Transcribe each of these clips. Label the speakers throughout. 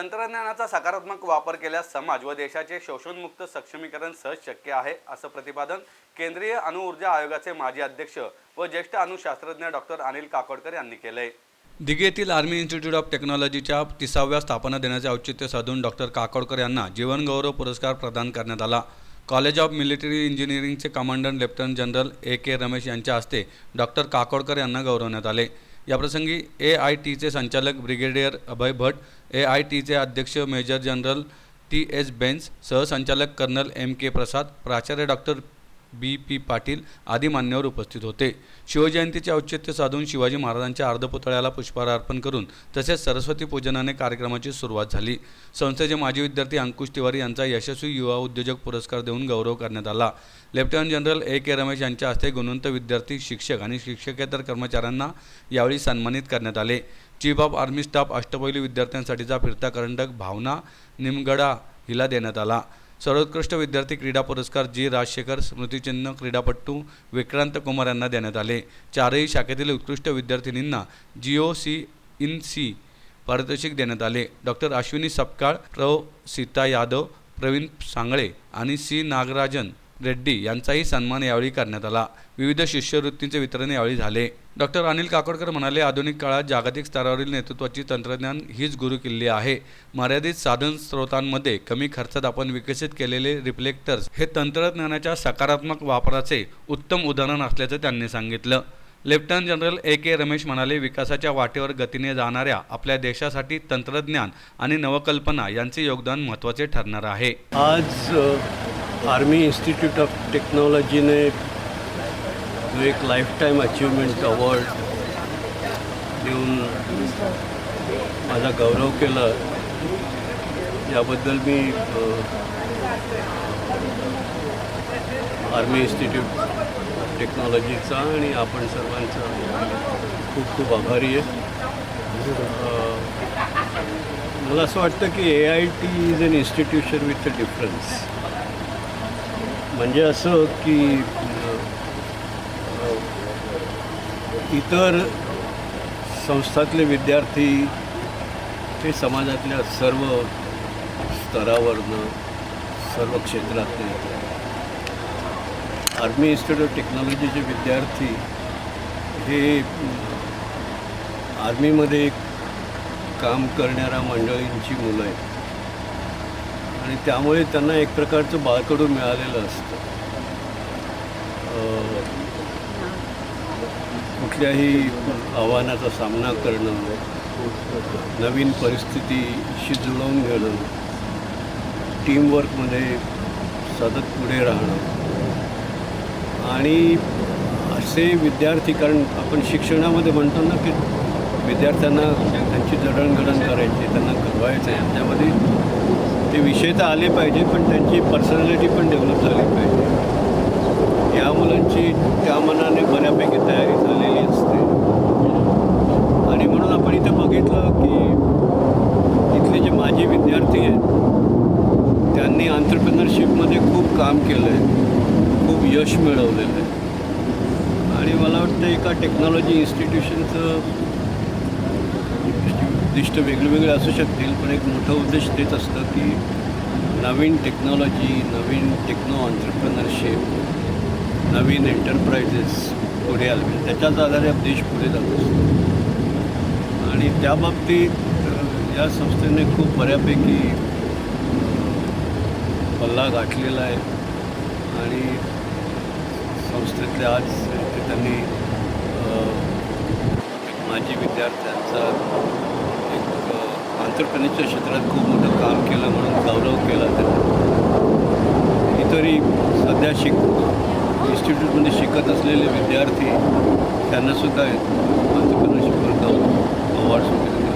Speaker 1: तंत्रज्ञानाचा सकारात्मक वापर केल्यास समाज व देशाचे शोषणमुक्त सक्षमीकरण सहज शक्य आहे असं प्रतिपादन केंद्रीय अणुऊर्जा आयोगाचे माजी अध्यक्ष व ज्येष्ठ अणुशास्त्रज्ञ डॉक्टर अनिल काकोडकर यांनी केलंय. दिघे येथील आर्मी इन्स्टिट्यूट ऑफ टेक्नॉलॉजीच्या तिसाव्या स्थापना दिनाचे औचित्य साधून डॉक्टर काकोडकर यांना जीवनगौरव पुरस्कार प्रदान करण्यात आला. College of military इंजिनिअरिंगचे commandant lieutenant general A K Ramesh यांच्या हस्ते डॉक्टर काकोडकर यांना गौरवण्यात आले. याप्रसंगी ए आय टीचे संचालक brigadier Abhay Bhat A I टीचे अध्यक्ष major general T S Bains सहसंचालक कर्नल एम के प्रसाद प्राचार्य डॉक्टर बी पी पाटील आदी मान्यवर उपस्थित होते. शिवजयंतीचे औचित्य साधून शिवाजी महाराजांच्या अर्धपुतळ्याला पुष्पहार अर्पण करून तसेच सरस्वती पूजनाने कार्यक्रमाची सुरुवात झाली. संस्थेचे माजी विद्यार्थी अंकुश तिवारी यांचा यशस्वी युवा उद्योजक पुरस्कार देऊन गौरव करण्यात आला. Lieutenant general A K Ramesh यांच्या हस्ते गुणवंत विद्यार्थी शिक्षक आणि शिक्षकेतर कर्मचाऱ्यांना यावेळी सन्मानित करण्यात आले. चीफ ऑफ आर्मी स्टाफ अष्टपैलू विद्यार्थ्यांसाठीचा फिरता करंडक भावना निमगडा हिला देण्यात आला. सर्वोत्कृष्ट विद्यार्थी क्रीडा पुरस्कार जी राजशेखर स्मृतिचिन्ह क्रीडापटू विक्रांत कुमार यांना देण्यात आले. चारही शाखेतील उत्कृष्ट विद्यार्थिनींना G O C in C पारितोषिक देण्यात आले. डॉक्टर अश्विनी सपकाळ प्र सीता यादव प्रवीण सांगळे आणि सी नागराजन रेड्डी यांचाही सन्मान यावेळी करण्यात आला. विविध शिष्यवृत्तींचे वितरण यावेळी झाले. डॉक्टर अनिल काकोडकर म्हणाले आधुनिक काळात जागतिक स्तरावरील नेतृत्वाची तंत्रज्ञान हीच गुरुकिल्ली आहे. मर्यादित साधन स्रोतांमध्ये कमी खर्चात आपण विकसित केलेले रिफ्लेक्टर्स हे तंत्रज्ञानाच्या सकारात्मक वापराचे उत्तम उदाहरण असल्याचं त्यांनी सांगितलं. Lieutenant general A K Ramesh म्हणाले विकासाच्या वाटेवर गतीने जाणाऱ्या आपल्या देशासाठी तंत्रज्ञान आणि नवकल्पना यांचे योगदान महत्त्वाचे ठरणार आहे.
Speaker 2: आज आर्मी इन्स्टिट्यूट ऑफ टेक्नॉलॉजीने जो एक लाईफटाईम अचीवमेंट अवॉर्ड देऊन माझा गौरव केला. याबद्दल मी आर्मी इन्स्टिट्यूट टेक्नॉलॉजीचा आणि आपण सर्वांचा खूप खूप आभारी आहे. मला असं वाटतं की A I T is an institution with a difference म्हणजे असं की इतर संस्थातले विद्यार्थी हे समाजातल्या सर्व स्तरावरनं सर्व क्षेत्रातले आर्मी इन्स्टिट्यूट ऑफ टेक्नॉलॉजीचे विद्यार्थी हे आर्मीमध्ये काम करणाऱ्या मंडळींची मुलं आहेत. आणि त्यामुळे त्यांना एक प्रकारचं बाळकडून मिळालेलं असतं. कुठल्याही आव्हानाचा सामना करणं नवीन परिस्थितीशी जुळवून घेणं टीमवर्कमध्ये सतत पुढे राहणं आणि असे विद्यार्थी कारण आपण शिक्षणामध्ये म्हणतो ना की विद्यार्थ्यांना त्यांची जडणघडण करायची त्यांना घडवायचं आहे. त्यामध्ये ते विषय तर आले पाहिजे पण त्यांची पर्सनॅलिटी पण डेव्हलप झाली पाहिजे. या मुलांची त्या मनाने बऱ्यापैकी तयारी झालेली असते. आणि म्हणून आपण इथं बघितलं की इथले जे माजी विद्यार्थी आहेत त्यांनी आंतरप्रिनरशिपमध्ये खूप काम केलं आहे खूप यश मिळवलेलं आहे आणि मला वाटतं एका टेक्नॉलॉजी इन्स्टिट्यूशनचं उद्दिष्ट वेगळेवेगळे असू शकतील पण एक मोठं उद्देश तेच असतं की नवीन टेक्नॉलॉजी नवीन टेक्नो ऑन्टरप्रनरशिप नवीन एंटरप्राइजेस पुढे आले. त्याच्याच आधारे देश पुढे जात असतो. आणि त्या बाबतीत या संस्थेने खूप बऱ्यापैकी पल्ला गाठलेला आहे. आणि संस्थेतले आज त्यांनी माजी विद्यार्थ्यांचा एक आंतरप्रदेशच्या क्षेत्रात खूप मोठं काम केलं म्हणून गौरव केला त्यांनी. इतरही सध्या शिक इन्स्टिट्यूटमध्ये शिकत असलेले विद्यार्थी त्यांनासुद्धा आंतरप्रदेशवर गौरव अवॉर्ड्स वगैरे दिले.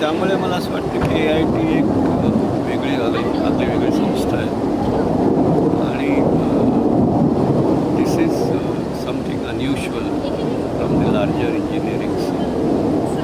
Speaker 2: त्यामुळे मला असं वाटतं की ए आय टी एक वेगळी आगळी आगळी वेगळी.